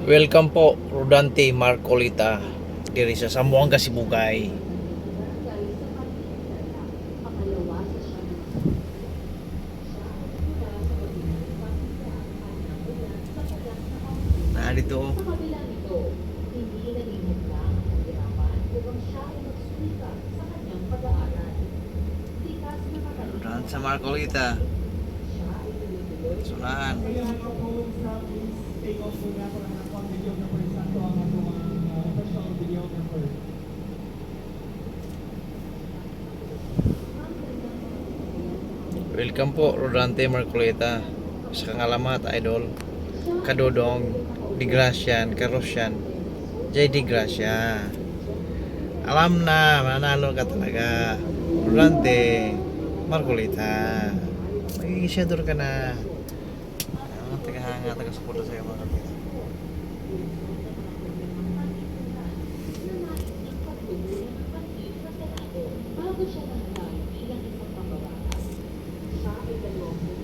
Welcome po, Rodante Marcolita. Diri sa Sambuanga, Sibugay. Na dito. Rodante sa Marcolita. Sunahan. Welcome po, Rodante Marcolita. Sa kangalamat, idol. Kadodong, Digrasyan, Karosyan, Jay Digrasya. Alam na, mananalo ka talaga. Rodante Marcolita. Mag-iisyador ka na. Ah, taga hanga, taga suporta sa'yo mga kapita. hospital